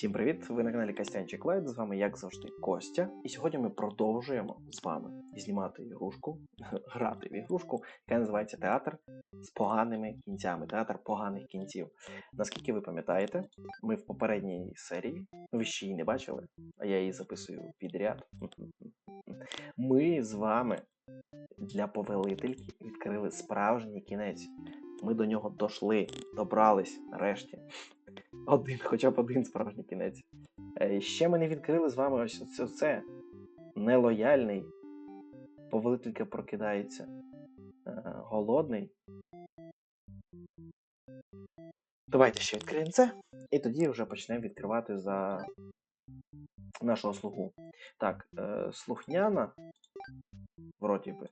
Всім привіт! Ви на каналі Костянчик Лайт. З вами, як завжди, Костя. І сьогодні ми продовжуємо з вами знімати ігрушку, грати в ігрушку, яка називається Театр з поганими кінцями. Театр поганих кінців. Наскільки ви пам'ятаєте, ми в попередній серії, ви ще її не бачили, а я її записую підряд. Ми з вами для повелительки відкрили справжній кінець. Ми до нього дошли, добрались нарешті. Один, хоча б один справжній кінець. Е, Ще ми не відкрили з вами ось це, це. нелояльний. Повелителька прокидається. Е, Голодний. Давайте ще відкриємо це. І тоді вже почнемо відкривати за нашого слугу. Так, е, слухняна. Вроді би.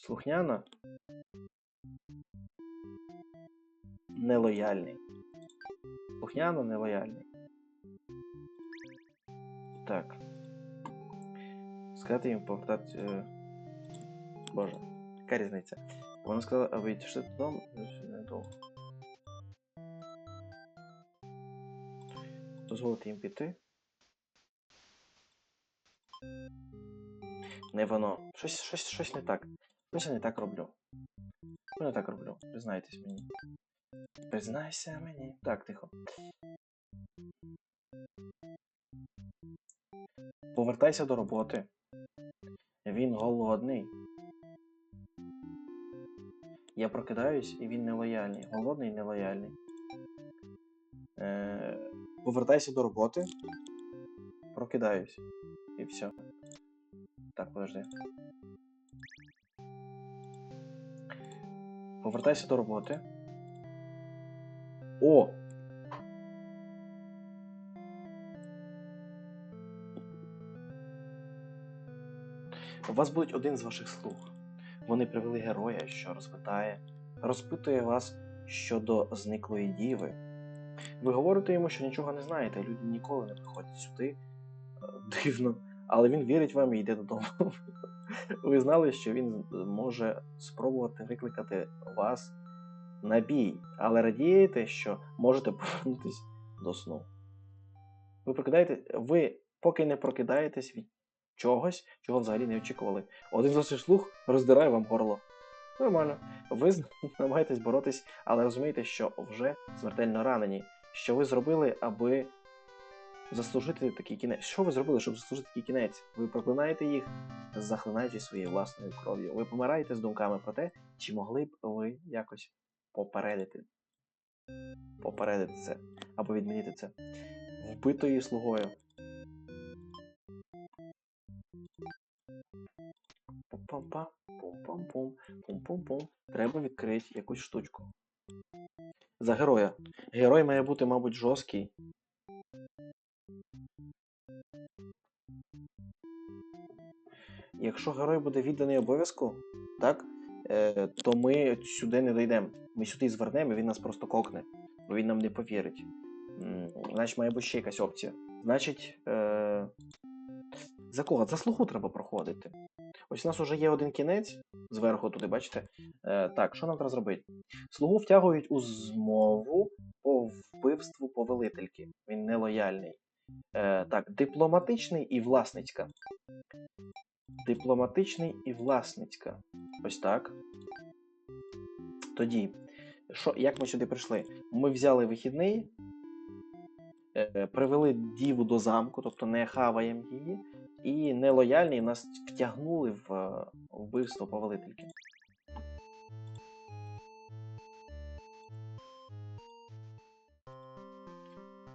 Слухняна. Нелояльний. Слухняно нелояльний. Так. Сказати їм повертати. Е... Боже, яка різниця? Вона сказала, а ви йшли додому? Недовго. Дозволити їм піти. Не воно. Щось, щось, щось не так. Щось я не так роблю. Що не так роблю? Признайтесь мені. Признайся мені. Так, тихо. Повертайся до роботи. Він голодний. Я прокидаюсь і він нелояльний. Голодний і нелояльний. Е, Повертайся до роботи. Прокидаюсь. І все. Так, подожди. Повертайся до роботи. О! У вас буде один з ваших слуг. Вони привели героя, що розпитає, розпитує вас щодо зниклої діви. Ви говорите йому, що нічого не знаєте, люди ніколи не приходять сюди. Е, Дивно, але він вірить вам і йде додому. Ви знали, що він може спробувати викликати вас на бій, але радієте, що можете повернутися до сну. Ви прокидаєте, ви поки не прокидаєтесь від чогось, чого взагалі не очікували. Один з ваших слуг роздирає вам горло. Нормально. Ви намагаєтесь боротись, але розумієте, що вже смертельно ранені. Що ви зробили, аби заслужити такий кінець? Що ви зробили, щоб заслужити такий кінець? Ви проклинаєте їх, захлинаючи своєю власною кров'ю. Ви помираєте з думками про те, чи могли б ви якось попередити. Попередити це. Або відмінити це. Вбитою слугою. Пум-пам-па, пум-пам-пум, пум-пум-пум. Треба відкрити якусь штучку. За героя. Герой має бути, мабуть, жорсткий. Якщо герой буде відданий обов'язку, так, е, то ми сюди не дійдемо. Ми сюди звернемо, він нас просто кокне, бо він нам не повірить. Значить, має бути ще якась опція. Значить, е, за кого? За слугу треба проходити. Ось у нас вже є один кінець зверху туди, бачите? Е, так, що нам треба зробити? Слугу втягують у змову по вбивству повелительки. Він нелояльний. Е, так, дипломатичний і власницька. Дипломатичний і власницька. Ось так. Тоді, що, як ми сюди прийшли? Ми взяли вихідний, е, привели діву до замку, тобто не хаваємо її, і нелояльні нас втягнули в е, вбивство повелительки.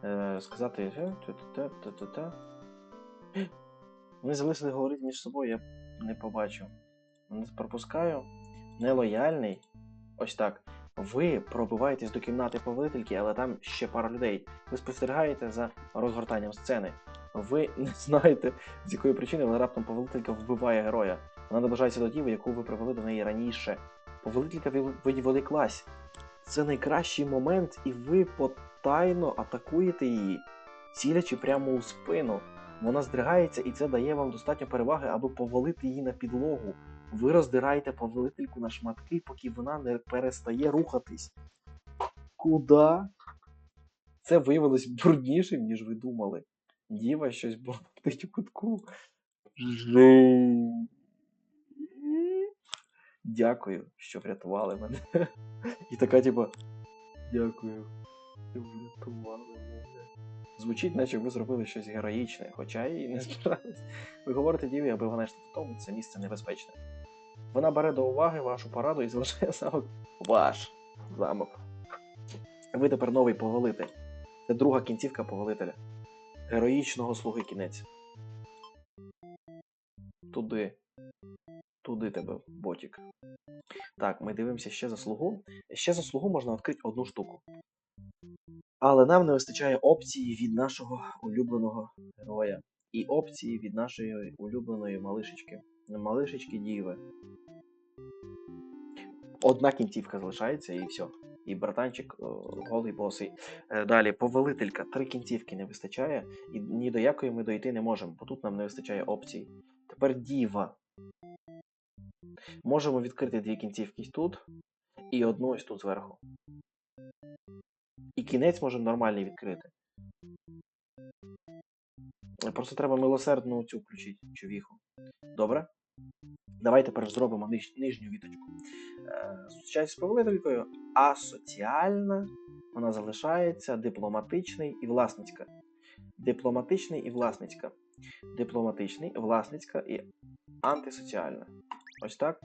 Е, сказати. Вони залишили говорити між собою, я не побачив. Не пропускаю. Нелояльний. Ось так. Ви пробиваєтесь до кімнати повелительки, але там ще пара людей. Ви спостерігаєте за розгортанням сцени. Ви не знаєте, з якої причини, але раптом повелителька вбиває героя. Вона наближається до діви, яку ви привели до неї раніше. Повелителька відволіклась. Це найкращий момент, і ви потайно атакуєте її, цілячи прямо у спину. Вона здригається, і це дає вам достатньо переваги, аби повалити її на підлогу. Ви роздираєте повелительку на шматки, поки вона не перестає рухатись. Куда? Це виявилось бруднішим, ніж ви думали. Діва щось бовтить у кутку. Жень. Дякую, що врятували мене. І така, типа, дякую, що врятували мене. Звучить, наче ви зробили щось героїчне, хоча і не збирались. Ви говорите діві, аби вона йшла додому, це місце небезпечне. Вона бере до уваги вашу пораду і залишає замок ваш замок. Ви тепер новий повелитель. Це друга кінцівка повелителя. Героїчного слуги кінець. Туди. Туди тебе, ботік. Так, ми дивимося ще за слугу. Ще за слугу можна відкрити одну штуку. Але нам не вистачає опції від нашого улюбленого героя. І опції від нашої улюбленої малишечки. Малишечки Діви. Одна кінцівка залишається і все. І братанчик голий босий. Е, Далі, повелителька. Три кінцівки не вистачає, і ні до якої ми дойти не можемо, бо тут нам не вистачає опцій. Тепер діва. Можемо відкрити дві кінцівки тут і одну ось тут зверху. І кінець можемо нормальний відкрити. Просто треба милосердну цю включити, човіху. Добре? Давай тепер зробимо ниж, нижню віточку. Е, Зустрічаюся з повелителькою, асоціальна, вона залишається, дипломатичний і власницька. Дипломатичний і власницька. Дипломатичний, власницька і антисоціальна. Ось так.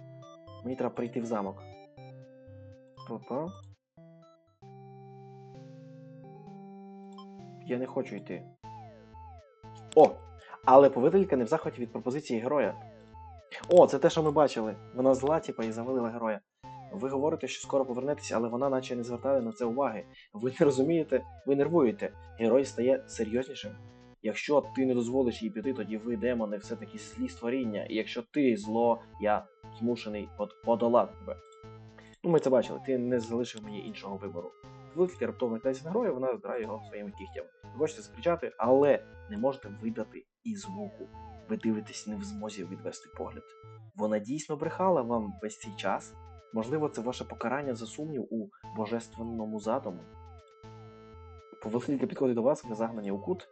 Мені треба прийти в замок. Па-па. Я не хочу йти. О! Але повителька не в захваті від пропозиції героя. О, це те, що ми бачили. Вона зла, типа, і завалила героя. Ви говорите, що скоро повернетеся, але вона наче не звертає на це уваги. Ви не розумієте, ви нервуєте. Герой стає серйознішим. Якщо ти не дозволиш їй піти, тоді ви, демони, все-таки злі створіння. І якщо ти зло, я змушений подолати тебе. Ну, ми це бачили, ти не залишив мені іншого вибору. Виклик раптовно князь на героя, вона здирає його своїми кігтями. Ви хочете закричати, але не можете видати і звуку. Ви дивитесь не в змозі відвести погляд. Вона дійсно брехала вам весь цей час. Можливо, це ваше покарання за сумнів у божественному задуму. Повелителька підходить до вас, ви загнані у кут,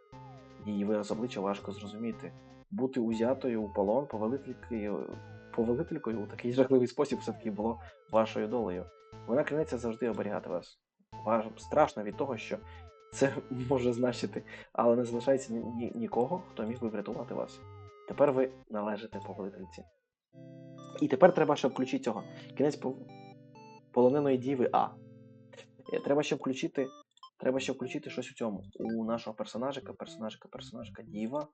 її вираз обличчя важко зрозуміти. Бути узятою у полон повелителькою, повелителькою у такий жахливий спосіб все-таки було вашою долею. Вона клянеться завжди оберігати вас. Вам страшно від того, що це може значити, але не залишається ні- нікого, хто міг би врятувати вас. Тепер ви належите повелительці. І тепер треба, щоб включити цього. Кінець полоненої діви А. Е, Треба ще включити. Треба ще включити щось у цьому. У нашого персонажика, персонажика, персонажика Діва.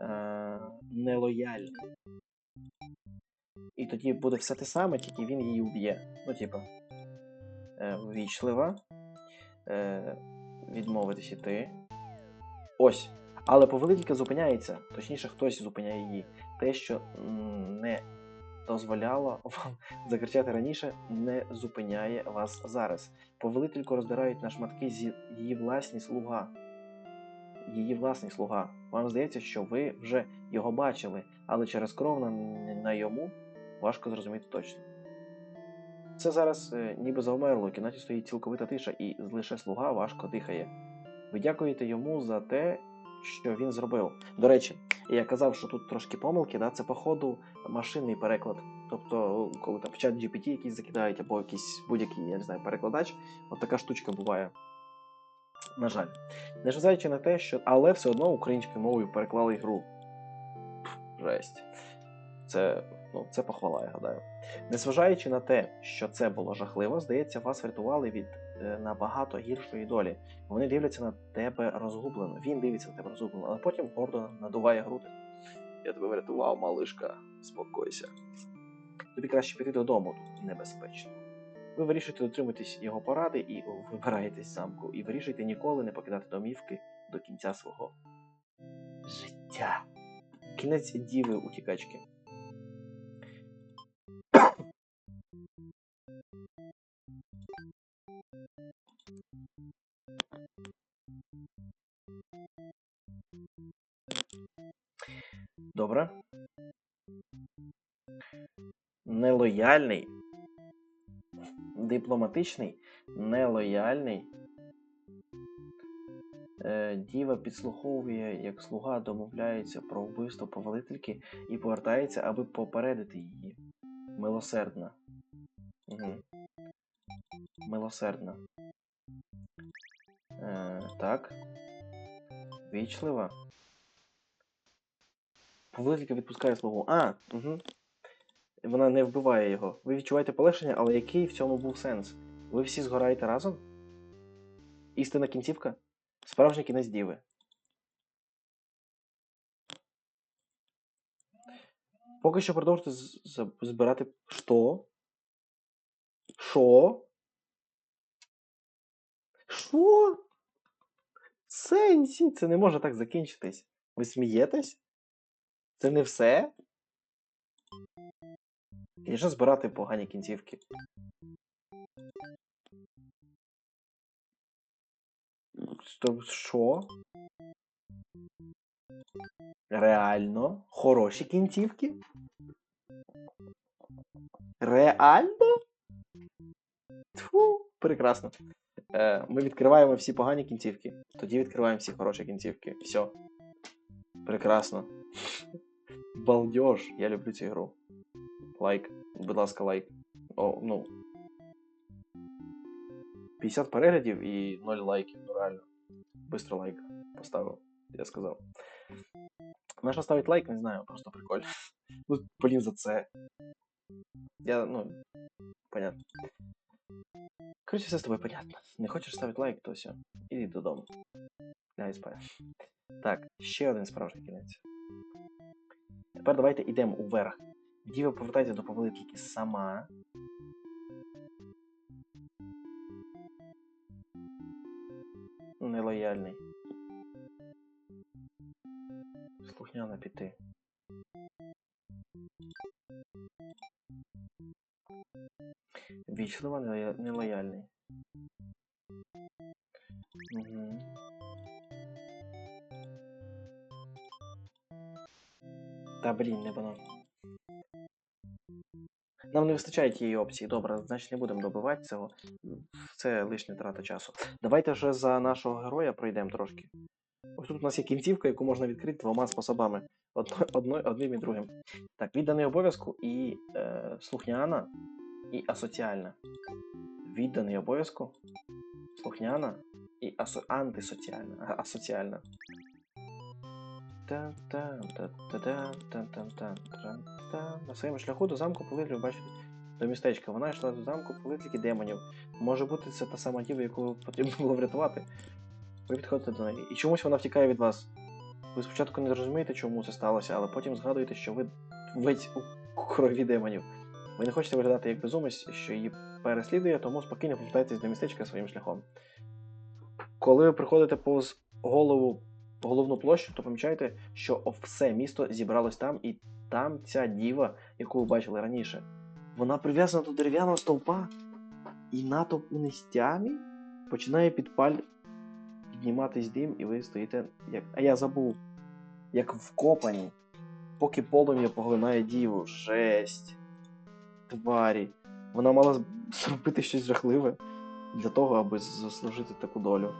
Е- нелояльний. І тоді буде все те саме, тільки він її уб'є. Ну, типа. Е- ввічлива. Е- відмовитись іти. Ось. Але повелителька зупиняється, точніше, хтось зупиняє її. Те, що не дозволяло вам закричати раніше, не зупиняє вас зараз. Повелительку роздирають на шматки зі її власні слуга. Її власний слуга. Вам здається, що ви вже його бачили, але через кров на, на йому важко зрозуміти точно. Це зараз е, ніби завмерло, в кімнаті стоїть цілковита тиша, і лише слуга важко дихає. Ви дякуєте йому за те, що він зробив. До речі, я казав, що тут трошки помилки, да? це походу машинний переклад. Тобто, коли там в чат GPT якийсь закидають, або якийсь будь-який, я не знаю, перекладач, от така штучка буває. На жаль. Незважаючи на те, що. Але все одно українською мовою переклали гру. Жесть. Це, ну, це похвала, я гадаю. Незважаючи на те, що це було жахливо, здається, вас врятували від набагато гіршої долі. Вони дивляться на тебе розгублено. Він дивиться на тебе розгублено, але потім гордо надуває груди. Я тебе врятував, малишка, спокойся. Тобі краще піти додому, тут небезпечно. Ви вирішуєте дотримуватись його поради і вибираєтесь замку, і вирішуєте ніколи не покидати домівки до кінця свого життя. Кінець діви утікачки. Добре. Нелояльний. Дипломатичний, нелояльний. Е, Діва підслуховує, як слуга домовляється про вбивство повелительки і повертається, аби попередити її. Милосердна. Угу. Милосердна. Е, так. Вічлива. Повелителька відпускає слугу. А, угу. Вона не вбиває його. Ви відчуваєте полегшення, але який в цьому був сенс? Ви всі згораєте разом? Істинна кінцівка? Справжній кінець діви. Поки що продовжуйте збирати. Що? Що? Що? Сенсі? Це не може так закінчитись. Ви смієтесь? Це не все? Звісно, збирати погані кінцівки. Що? Реально? Хороші кінцівки? Реально? Тьфу, прекрасно. Е, ми відкриваємо всі погані кінцівки. Тоді відкриваємо всі хороші кінцівки. Все. Прекрасно. Балдеж. Я люблю цю гру. Лайк. Будь ласка, лайк. О, ну. 50 переглядів і 0 лайків. Ну реально. Быстро лайк поставив, я сказав. Наша ставить лайк, не знаю, просто прикольно. Ну, блін, за це. Я, ну, понятно. Короче, все з тобою понятно. Не хочеш ставити лайк, то все. Іди додому. Лягай спати. Так, ще один справжній кінець. Тепер давайте йдемо уверх. Діва повертається до повелительки сама. Нелояльний. Слухняно піти. Вічливо нелояльний. Угу. Та блін, не воно. Нам не вистачає тієї опції. Добре, значить не будемо добивати цього. Це лишня трата часу. Давайте вже за нашого героя пройдемо трошки. Ось тут у нас є кінцівка, яку можна відкрити двома способами: Одно, одно, одним і другим. Так, відданий обов'язку і е, слухняна і асоціальна. Відданий обов'язку, слухняна і асо, антисоціальна. Асоціальна. На своєму шляху до замку повидлю бачить до містечка. Вона йшла до замку повидліки демонів. Може бути, це та сама діва, яку потрібно було врятувати. Ви підходите до неї. І чомусь вона втікає від вас. Ви спочатку не розумієте, чому це сталося, але потім згадуєте, що ви весь у крові демонів. Ви не хочете виглядати як безумець, що її переслідує, тому спокійно повертайтесь до містечка своїм шляхом. Коли ви приходите повз голову головну площу, то помічаєте, що все місто зібралось там, і там ця діва, яку ви бачили раніше, вона прив'язана до дерев'яного стовпа, і натовп у нестямі починає підпаль підніматись дим, і ви стоїте як. А я забув, як вкопані, поки полум'я поглинає діву. Жесть. Тварі. Вона мала зробити щось жахливе для того, аби заслужити таку долю.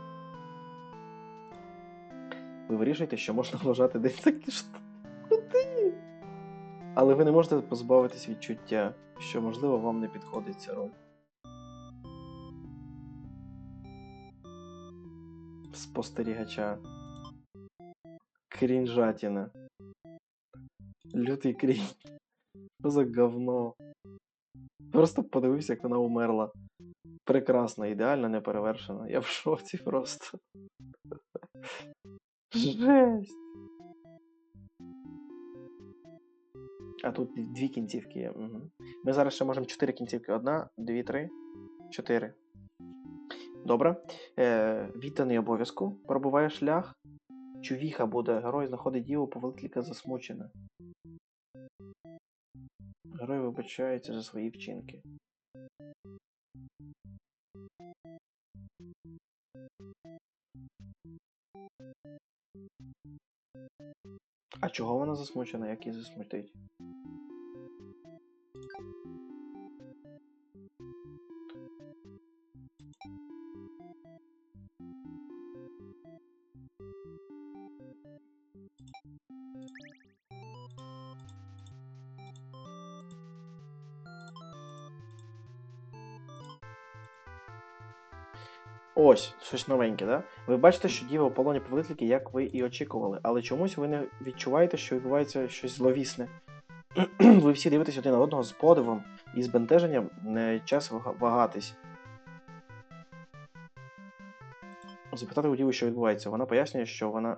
Ви вирішуєте, що можна вважати десь такі. Куди? Але ви не можете позбавитись відчуття, що, можливо, вам не підходить ця роль. Спостерігача. Крінжатіна. Лютий крінь. Що за говно? Просто подивився, як вона умерла. Прекрасна, ідеальна, неперевершена. Я в шоці просто. Жесть. А тут дві кінцівки. Угу. Ми зараз ще можемо чотири кінцівки. Одна, дві, три, чотири. Добре. Е, відданий обов'язку. Пробуває шлях. Чувіха буде. Герой знаходить діву, повелителька засмучена. Герой вибачається за свої вчинки. А чого вона засмучена, як її засмутить? Ось, щось новеньке, да? Ви бачите, що діва у полоні повелительки, як ви і очікували, але чомусь ви не відчуваєте, що відбувається щось зловісне. ви всі дивитесь один на одного з подивом і збентеженням не час вагатись. Запитати у діви, що відбувається. Вона пояснює, що вона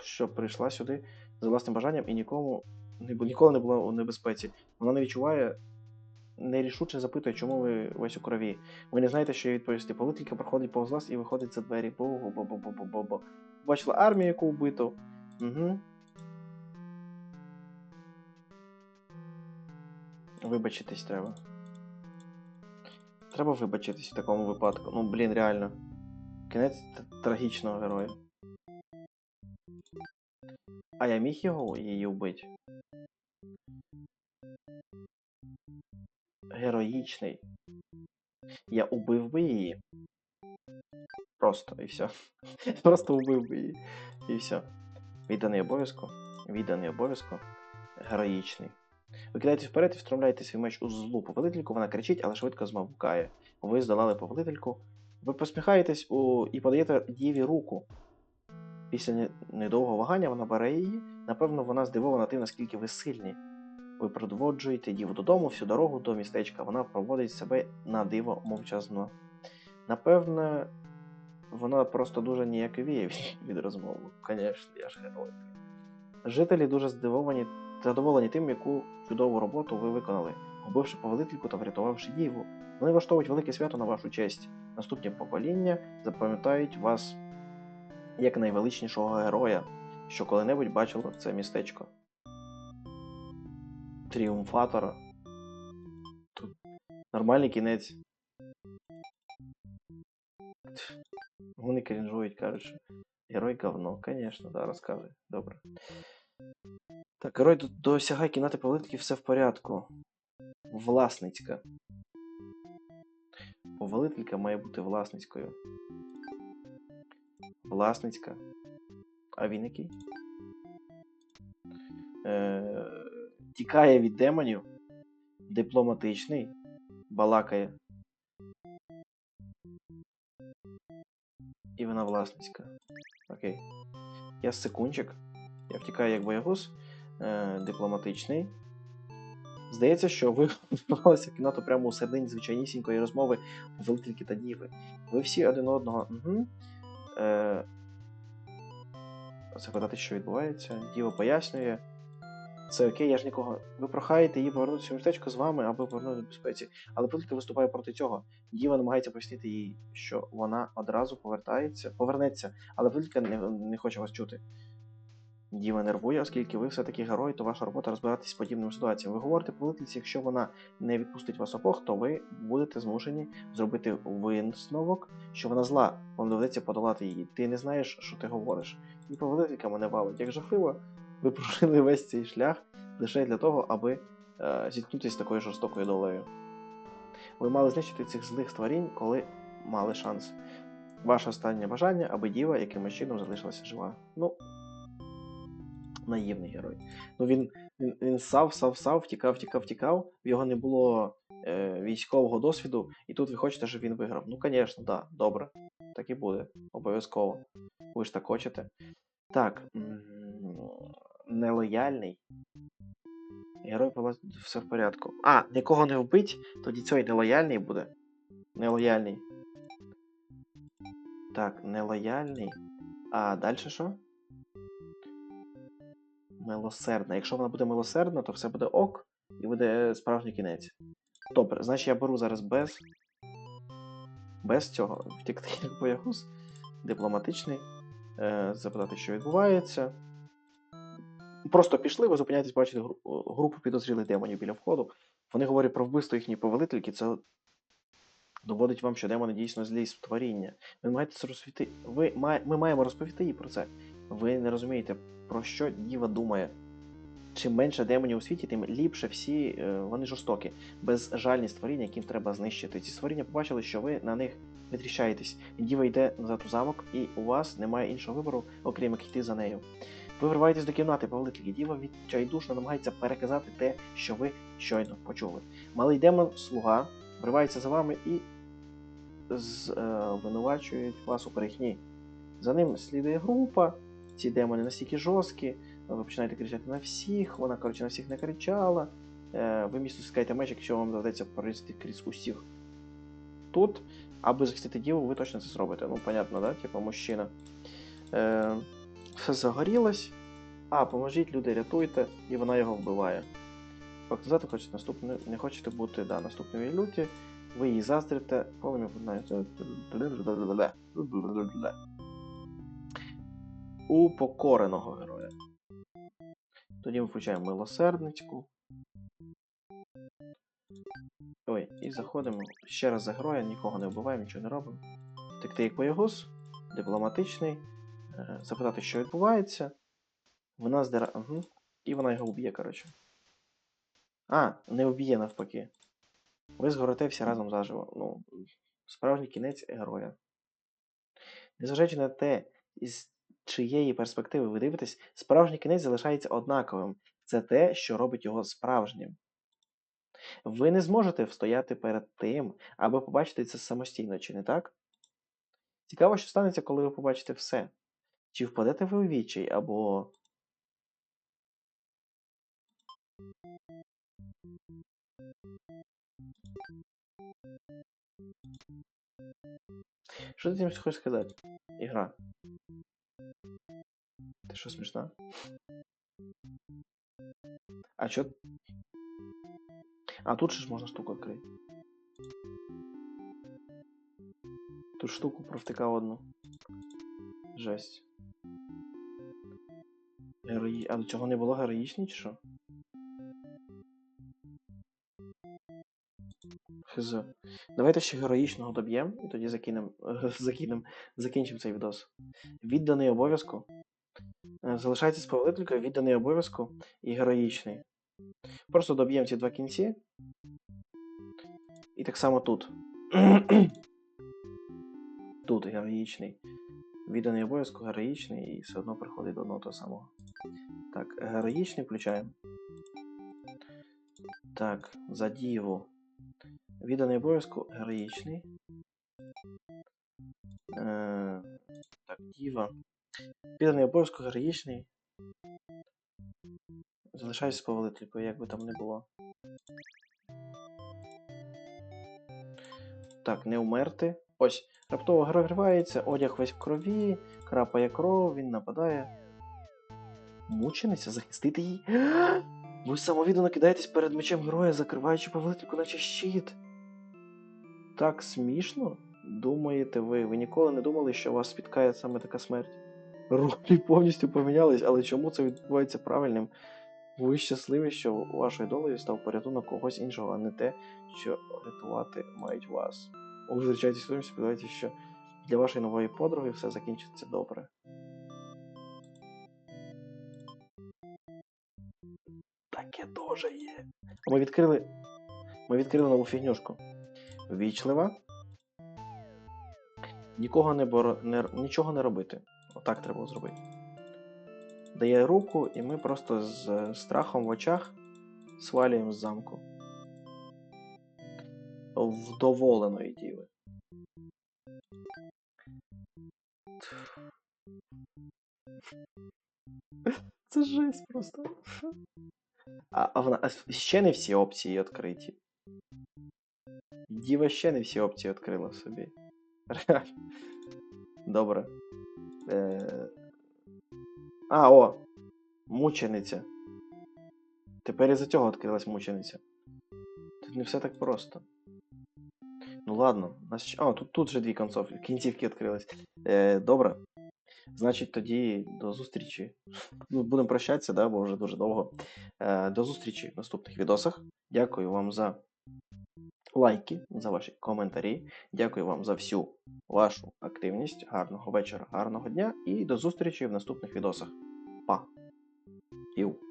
що прийшла сюди за власним бажанням і нікому не ніколи не була у небезпеці. Вона не відчуває, нерішуче запитує, чому ви весь у крові. Ви не знаєте, що їй відповісти. Повителька проходить повз вас і виходить за двері. Бо-бо-бо-бо-бо-бо-бо. Бачила армію, яку вбито. Угу. Вибачитись треба. Треба вибачитись в такому випадку. Ну, блін, реально. Кінець трагічного героя. А я міг його її вбити? Героїчний. Я убив би її. Просто і все. Просто убив би її. І все. Відданий обов'язку. Відданий обов'язку. Героїчний. Ви вперед і встромляєте свій меч у злу повелительку, вона кричить, але швидко змовкає. Ви здолали повелительку. Ви посміхаєтесь у... і подаєте діві руку. Після не- недовгого вагання вона бере її. Напевно, вона здивована тим, наскільки ви сильні. Ви проводжуєте діву додому всю дорогу до містечка. Вона проводить себе на диво мовчазно. Напевне, вона просто дуже ніяковіє від розмови. Звісно, я ж герой. Жителі дуже здивовані задоволені тим, яку чудову роботу ви виконали, убивши повелительку та врятувавши діву. Вони влаштовують велике свято на вашу честь. Наступні покоління запам'ятають вас як найвеличнішого героя, що коли-небудь бачило це містечко. Тріумфатора. Тут нормальний кінець. Вони крінжують, кажуть, герой говно. Звісно, да, розказує. Добре. Так, герой до- досягає кімнати повелительки, все в порядку. Власницька. Повелителька має бути власницькою. Власницька. А він який? Е, тікає від демонів. Дипломатичний. Балакає. І вона власницька. Окей. Я секундчик. Я втікаю як боягуз. Е, дипломатичний. Здається, що ви вбивалися в кімнату прямо у середині звичайнісінької розмови повелительки та діви. Ви всі один одного. Угу. Е, запитати, що відбувається. Діва пояснює. Це окей, я ж нікого. Ви прохаєте її повернутися в містечко з вами, аби повернути в безпеці. Але повелителька виступає проти цього. Діва намагається пояснити їй, що вона одразу повертається, повернеться, але повелителька не, не хоче вас чути. Діва нервує, оскільки ви все-таки герой, то ваша робота розбиратись з подібними ситуаціями. Ви говорите повелительці, якщо вона не відпустить вас обох, то ви будете змушені зробити висновок, що вона зла, вам доведеться подолати її. Ти не знаєш, що ти говориш. І повелителька мене валить. Як жахливо, ви прожили весь цей шлях лише для того, аби е, зіткнутися з такою жорстокою долею. Ви мали знищити цих злих створінь, коли мали шанс. Ваше останнє бажання, аби діва якимось чином залишилася жива. Ну, наївний герой. Ну він, він, він сав, сав, сав, втікав, втікав, втікав. В його не було е, військового досвіду, і тут ви хочете, щоб він виграв. Ну, звісно, да, добре. Так і буде. Обов'язково. Ви ж так хочете. Так. Нелояльний. Герой полез- все в порядку. А, нікого не вбить, тоді цей нелояльний буде. Нелояльний. Так, нелояльний. А далі що? Милосердна. Якщо вона буде милосердна, то все буде ок, і буде справжній кінець. Добре, значить я беру зараз без. Без цього. Втікти боягуз. Дипломатичний. Е, запитати, що відбувається. Просто пішли, ви зупиняєтесь, бачите гру- групу підозрілих демонів біля входу. Вони говорять про вбивство їхньої повелительки. Це доводить вам, що демони дійсно злі створіння. Ви маєте це розповісти. Ви має... Ми маємо розповісти їй про це. Ви не розумієте, про що діва думає. Чим менше демонів у світі, тим ліпше всі е, вони жорстокі, безжальні створіння, яким треба знищити. Ці створіння побачили, що ви на них витріщаєтесь. Діва йде назад у замок, і у вас немає іншого вибору, окрім як йти за нею. Ви вриваєтесь до кімнати, повелителі. Діва відчайдушно намагається переказати те, що ви щойно почули. Малий демон, слуга, вривається за вами і звинувачують вас у брехні. За ним слідує група. Ці демони настільки жорсткі, ви починаєте кричати на всіх, вона, коротше, на всіх не кричала. Е, Ви місто стискаєте меч, якщо вам доведеться пролізти крізь усіх. Тут, аби захистити діву, ви точно це зробите. Ну, понятно, да? Типа мужчина. Все загорілось. А, поможіть, люди, рятуйте, і вона його вбиває. Показати хочете наступне, не хочете бути да, наступної люті, ви її заздрите, полем'я знаєте. Упокореного героя. Тоді ми включаємо милосердницьку. Ой, і заходимо ще раз за героя, нікого не вбиваємо, нічого не робимо. Текти як боягуз, дипломатичний, запитати, що відбувається. Вона здира. Угу. І вона його вб'є, коротше. А, не вб'є навпаки. Ви згорите всі разом заживо. Ну, справжній кінець героя. Незважаючи на те, із чиєї перспективи ви дивитесь, справжній кінець залишається однаковим. Це те, що робить його справжнім. Ви не зможете встояти перед тим, аби побачити це самостійно, чи не так? Цікаво, що станеться, коли ви побачите все. Чи впадете ви у відчай, або. Що ти цим хочеш сказати? Ігра. Ти що смішна? А чо? А тут же ж можна штуку відкрити. Тут штуку провтикав одну. Жесть. Герої... А до цього не було героїчні чи що? Хз. Давайте ще героїчного доб'ємо і тоді закинем, закинем, закінчимо цей відос. Відданий обов'язку. Е, Залишається з повелителькою відданий обов'язку і героїчний. Просто доб'ємо ці два кінці. І так само тут. тут героїчний. Відданий обов'язку, героїчний і все одно приходить до одного того самого. Так, героїчний включаємо. Так, за діву. Відданий обов'язку героїчний. Е, так, діва. Відданий обов'язку героїчний. Залишайся з повелителькою, як би там не було. Так, не умерти. Ось. Раптово герой вривається, одяг весь в крові, крапає кров, він нападає. Мучениця захистити її. Ви самовіддано кидаєтесь перед мечем героя, закриваючи повелительку, наче щит. Так смішно? Думаєте ви? Ви ніколи не думали, що вас спіткає саме така смерть? Ролі повністю помінялись, але чому це відбувається правильним? Ви щасливі, що вашою долею став порятунок когось іншого, а не те, що рятувати мають вас. Ви зустрічаєтесь з що для вашої нової подруги все закінчиться добре. Таке теж є. Ми відкрили. Ми відкрили нову фігнюшку. Вічлива. Нікого не боро... не... нічого не робити. Отак треба зробити. Дає руку, і ми просто з страхом в очах свалюємо з замку. Вдоволеної діви. Це жесть просто. А, а вона а ще не всі опції відкриті. Діва ще не всі опції відкрила собі. Реально. Добре. Е... А, о! Мучениця. Тепер із-за цього відкрилась мучениця. Тут не все так просто. Ну ладно. А, тут тут же дві концовки, кінцівки відкрились. Е, Добре. Значить, тоді до зустрічі. Ну, Будемо прощатися, да, бо вже дуже довго. Е, До зустрічі в наступних відосах. Дякую вам за лайки, за ваші коментарі. Дякую вам за всю вашу активність. Гарного вечора, гарного дня і до зустрічі в наступних відосах. Па! Іу!